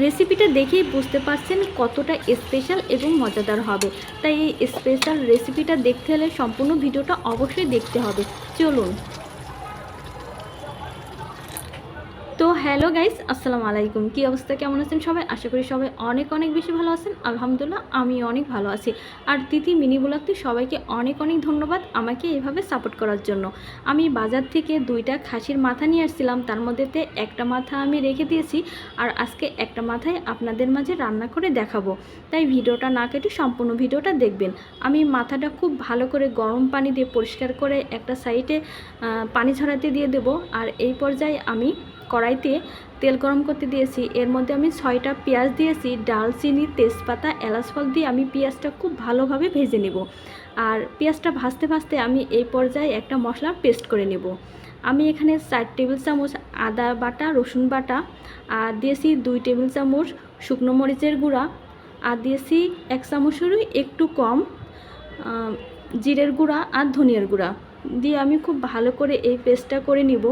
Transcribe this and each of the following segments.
রেসিপিটা দেখেই বুঝতে পারছেন কতটা স্পেশাল এবং মজাদার হবে। তাই এই স্পেশাল রেসিপিটা দেখতে হলে সম্পূর্ণ ভিডিওটা অবশ্যই দেখতে হবে। চলুন। তো হ্যালো গাইস, আসসালামু আলাইকুম। কী অবস্থা? কেমন আছেন সবাই? আশা করি সবাই অনেক অনেক বেশি ভালো আছেন। আলহামদুলিল্লাহ, আমি অনেক ভালো আছি। আর তিথি মিনি ব্লগতে সবাইকে অনেক অনেক ধন্যবাদ আমাকে এভাবে সাপোর্ট করার জন্য। আমি বাজার থেকে দুইটা খাসির মাথা নিয়ে আসছিলাম। তার মধ্যেতে একটা মাথা আমি রেখে দিয়েছি আর আজকে একটা মাথায় আপনাদের মাঝে রান্না করে দেখাবো। তাই ভিডিওটা না কেটে সম্পূর্ণ ভিডিওটা দেখবেন। আমি মাথাটা খুব ভালো করে গরম পানি দিয়ে পরিষ্কার করে একটা সাইডে পানি ঝরাতে দিয়ে দেব। আর এই পর্যায়ে আমি কড়াইতে তেল গরম করতে দিয়েছি। এর মধ্যে আমি ছয়টা পেঁয়াজ দিয়েছি, ডালচিনি, তেজপাতা, এলাচ ফল দিয়ে আমি পেঁয়াজটা খুব ভালোভাবে ভেজে নেব। আর পেঁয়াজটা ভাজতে ভাজতে আমি এই পর্যায়ে একটা মশলা পেস্ট করে নেব। আমি এখানে চার টেবিল চামচ আদা বাটা, রসুন বাটা, আর দিয়েছি দুই টেবিল চামচ শুকনো মরিচের গুঁড়া, আর দিয়েছি এক চামচেরও একটু কম জিরের গুঁড়া আর ধনিয়ার গুঁড়া। দিয়ে আমি খুব ভালো করে এই পেস্টটা করে নিব।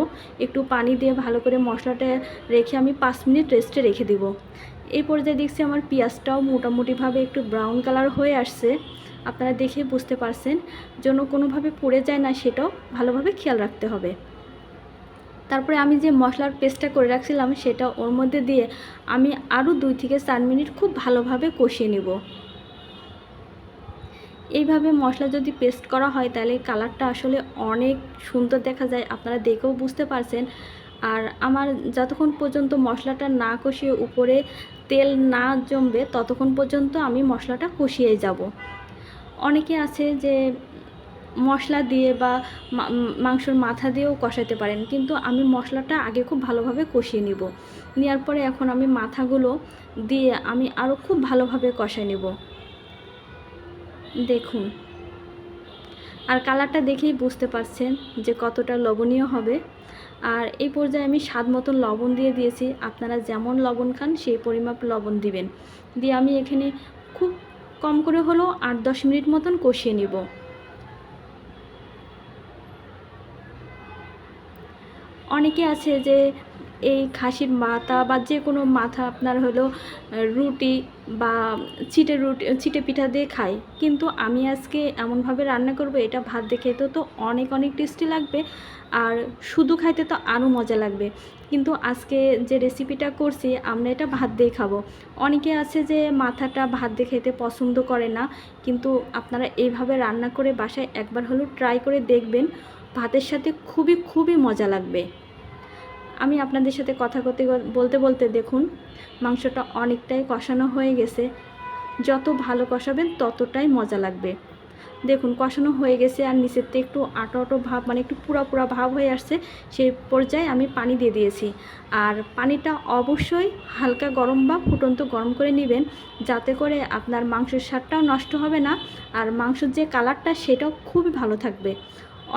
একটু পানি দিয়ে ভালো করে মশলাটা রেখে আমি পাঁচ মিনিট রেস্টে রেখে দিব। এই পর্যায়ে দেখছি আমার পেঁয়াজটাও মোটামুটিভাবে একটু ব্রাউন কালার হয়ে আসছে। আপনারা দেখে বুঝতে পারছেন, যেন কোনোভাবে পড়ে যায় না সেটাও ভালোভাবে খেয়াল রাখতে হবে। তারপরে আমি যে মশলার পেস্টটা করে রাখছিলাম সেটা ওর মধ্যে দিয়ে আমি আরও দুই থেকে চার মিনিট খুব ভালোভাবে কষিয়ে নেব। এইভাবে মশলা যদি পেস্ট করা হয়, তাহলে কালারটা আসলে অনেক সুন্দর দেখা যায়। আপনারা দেখেও বুঝতে পারছেন। আর আমার যতক্ষণ পর্যন্ত মশলাটা না কষিয়ে উপরে তেল না জমবে, ততক্ষণ পর্যন্ত আমি মশলাটা কষিয়ে যাব। অনেকে আছে যে মশলা দিয়ে বা মাংসর মাথা দিয়েও কষাতে পারেন, কিন্তু আমি মশলাটা আগে খুব ভালোভাবে কষিয়ে নিব। নেওয়ার পরে এখন আমি মাথাগুলো দিয়ে আমি আরও খুব ভালোভাবে কষাই নেব। দেখুন। আর কালারটা দেখেই বুঝতে পারছেন যে কতটা লবণীয় হবে। আর এই পর্যায়ে আমি স্বাদ মতন লবণ দিয়ে দিয়েছি। আপনারা যেমন লবণ খান, সেই পরিমাপ লবণ দিবেন। দিয়ে আমি এখানে খুব কম করে হলেও আট দশ মিনিট মতন কষিয়ে নিব। অনেকে আছে যে এই খাসির মাথা বা যে কোনো মাথা আপনার হলো রুটি বা চিটে রুটি, চিটে পিঠা দিয়ে খাই কিন্তু আমি আজকে এমনভাবে রান্না করব, এটা ভাত দিয়ে খেতে তো অনেক অনেক টেস্টি লাগবে আর শুধু খাইতে তো আরও মজা লাগবে। কিন্তু আজকে যে রেসিপিটা করছি, আমরা এটা ভাত দিয়ে খাব। অনেকে আছে যে মাথাটা ভাত দিয়ে খেতে পছন্দ করে না, কিন্তু আপনারা এইভাবে রান্না করে বাসায় একবার হলেও ট্রাই করে দেখবেন, ভাতের সাথে খুবই খুবই মজা লাগবে। আমি আপনাদের সাথে কথা করতে বলতে বলতে দেখুন, মাংসটা অনেকটাই কষানো হয়ে গেছে। যত ভালো কষাবেন ততটাই মজা লাগবে। দেখুন, কষানো হয়ে গেছে আর নিচের থেকে একটু আটো আটো ভাব মানে একটু পুরা পুরা ভাব হয়ে আসছে, সেই পর্যায়ে আমি পানি দিয়ে দিয়েছি। আর পানিটা অবশ্যই হালকা গরম বা ফুটন্ত গরম করে নেবেন, যাতে করে আপনার মাংসের স্বাদটাও নষ্ট হবে না, আর মাংসের যে কালারটা সেটাও খুবই ভালো থাকবে।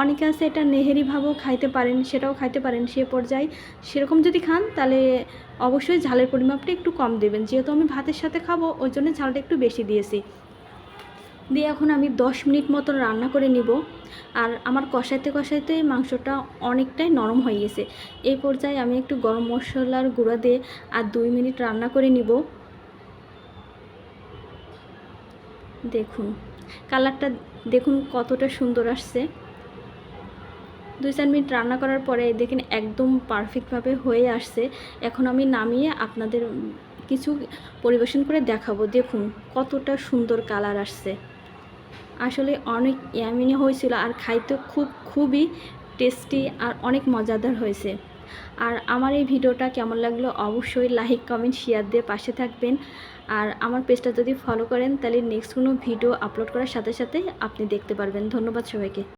অনেকে আছে এটা নেহেরিভাবেও খাইতে পারেন, সেটাও খাইতে পারেন সে পর্যায়ে। সেরকম যদি খান, তাহলে অবশ্যই ঝালের পরিমাপটা একটু কম দেবেন। যেহেতু আমি ভাতের সাথে খাব, ওই জন্য ঝালটা একটু বেশি দিয়েছি। দিয়ে এখন আমি দশ মিনিট মতন রান্না করে নিব। আর আমার কষাইতে কষাইতে মাংসটা অনেকটাই নরম হয়ে গেছে। এই পর্যায়ে আমি একটু গরম মশলার গুঁড়া দিয়ে আর দুই মিনিট রান্না করে নিব। দেখুন, কালারটা দেখুন কতটা সুন্দর আসছে। দুই চার মিনিট রান্না করার পরে দেখেন একদম পারফেক্টভাবে হয়ে আসছে। এখন আমি নামিয়ে আপনাদের কিছু পরিবেশন করে দেখাবো। দেখুন কতটা সুন্দর কালার আসছে। আসলে অনেক ইয়ামিনি হয়েছিল আর খাইতে খুব, খুবই টেস্টি আর অনেক মজাদার হয়েছে। আর আমার এই ভিডিওটা কেমন লাগল অবশ্যই লাইক কমেন্ট শেয়ার দিয়ে পাশে থাকবেন। আর আমার পেজটা যদি ফলো করেন তাহলে নেক্সট কোনো ভিডিও আপলোড করার সাথে সাথে আপনি দেখতে পারবেন। ধন্যবাদ সবাইকে।